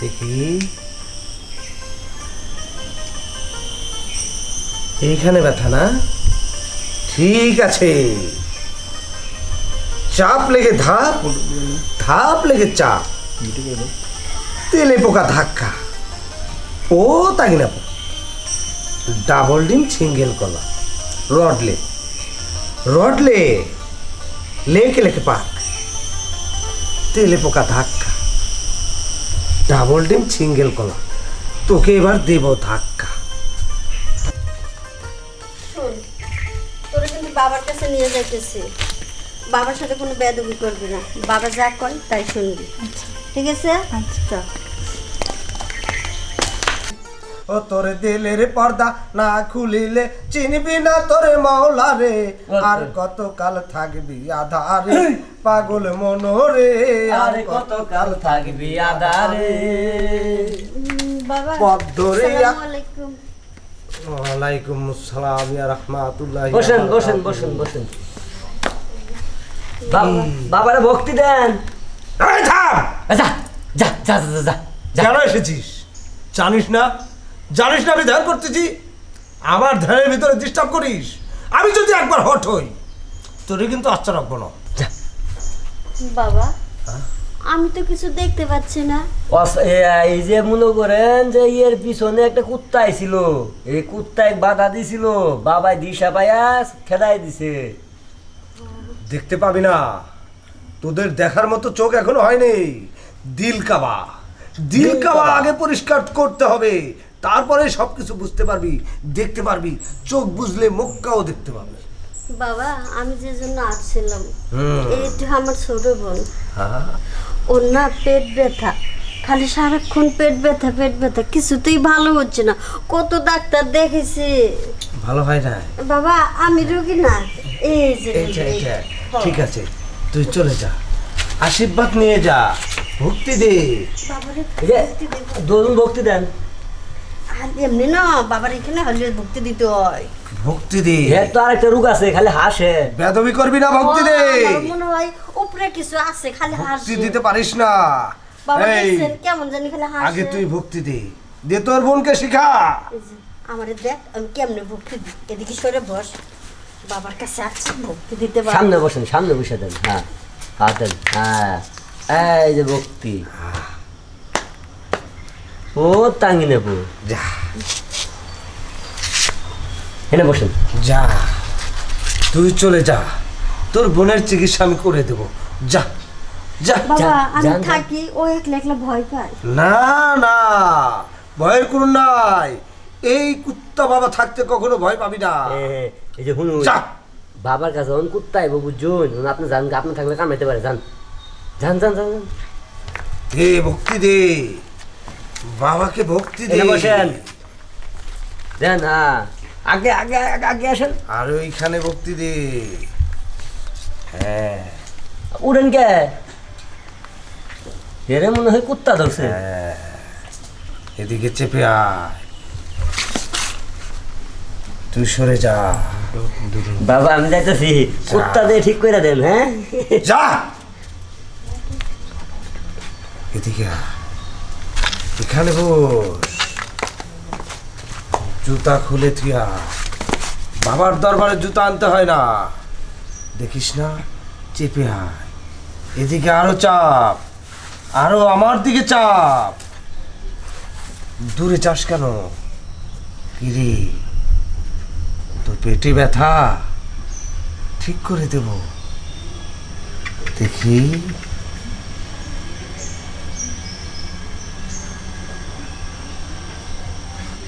দেখি। এইখানে ব্যথা না? ঠিক আছে। চাপ লেগে ধাপ ধাপ লেগে চাপ। তেলে পোকা ধাক্কা। ও তাই না ডাবল ডিম, সিঙ্গেল কলা। রডলে। রডলে, লেকে লেকে পাক। তেলে পোকা ধাক্কা। ডাবল ডিম সিঙ্গেল কলা। তোকে এবার দেব ধাক্কা। শোন তোরা কিন্তু বাবার কাছে নিয়ে যাইতেছি। বাবার সাথে কোনো বেদবি করবি না। বাবা যা কয় তাই শুনবি। ঠিক আছে? আচ্ছা। ও তোর দিলের পর্দা না খুলিলে চিনবি না তোরে মাওলা রে। আর কত কাল থাকবি আধারে? পাগল মনোরে আর কত কাল থাকবি আদারে বাবা পথ ধরে ওয়ালাইকুম আসসালাম ইয়া রাহমাতুল্লাহ বসেন বসেন বসেন বসেন। বাবারে ভক্তি দেন। যা যা যা যা যা, যা। কেন এসেছিস? জানিস না? জানিস না আমি ধ্যান করতেছি? আমার ধ্যানের ভিতরে ডিস্টার্ব করিস। আমি যদি একবার হট হই তোরে কিন্তু আচ্ছা রাখব না। বাবা আমি তো কিছু দেখতে পাচ্ছি না। এই যে মনে করেন যে এর পিছনে একটা কুত্তা ছিল এই কুত্তায় বাধা দিছিল। বাবাই দিশা পায়া খেদাই দিছে। দেখতে পাবি না। তোদের দেখার মতো চোখ এখনও হয়নি। দিল কাবা। দিল কাবা। আগে পরিষ্কার করতে হবে। তারপরে সবকিছু বুঝতে পারবি দেখতে পারবি চোখ বুঝলে মুখটাও দেখতে পাবি। বাবা আমি যে জন্য আসছিলাম। এইটা আমার ছোট বোন। ওর না পেট ব্যথা। খালি সারাক্ষণ পেট ব্যথা পেট ব্যথা কিছুতেই ভালো হচ্ছে না। কত ডাক্তার দেখেছি। ভালো হয় না? বাবা আমি রোগী না। এই যে ঠিক আছে তুই চলে যা। আশীর্বাদ নিয়ে যা। ভক্তি দে। দুজন ভক্তি দেন। এমনি না বাবার এখানে হলে ভক্তি দিতে হয়। ভক্তি দে। এর তো আরেকটা রোগ আছে খালি হাসে। বেদবি করবি না ভক্তি দে। মনে হয় উপরে কিছু আছে খালি ভক্তি দিতে পারিস না। বাবা দেখছেন কেমন জানি খালি হাসি। আগে তুই ভক্তি দে। দে তোর বোনকে শিখা। আমারে দেখ আমি কেমনে ভক্তি দিই। এদিকে সরে বস। বাবার কাছে আসছি ভক্তি দিতে পারব। সামনে বসেন সামনে বসে দেন হ্যাঁ। হাত দেন হ্যাঁ। এই যে ভক্তি। ও টাঙ্গি নেব যা। এনে বসেন। যা। তুই চলে যা। তোর বোনের চিকিৎসা আমি করে দেব। যা। যা বাবা আমি যান, যান। থাকি ও একলা একলা ভয় পায়। না না। ভয়ের করুন নাই। এই কুত্তা বাবা থাকতে কখনো ভয় পাবি না। এই যে যা। বাবার কাছে অন কুত্তাই বাবু জোন আপনি জান আপনি থাকলে কামাইতে পারে। জান যান যান যান। দে ভক্তি দে। বাবাকে ভক্তি দে এনে বসেন। দেন হ্যাঁ আগে আগে আগে- আগে আসেন। আর ওইখানে ভক্তি দে হ্যাঁ। উড়েন কে? এরে মনে হয় কুত্তা ধরছে। হ্যাঁ। এদিকে চেপে আয়। তুই সরে যা। বাবা আমি যাইতেছি। কুত্তা দিয়ে ঠিক করে দেন হ্যাঁ? যা। এদিকে আয়। এখানে বস। জুতা খুলে থিয়া। বাবার দরবারে জুতা আনতে হয় না। দেখিস না, চেপে আয়। এদিকে আরও চাপ, আরও আমার দিকে চাপ। দূরে চাস কেন? কিরে তোর পেটে ব্যথা? ঠিক করে দেব। দেখি।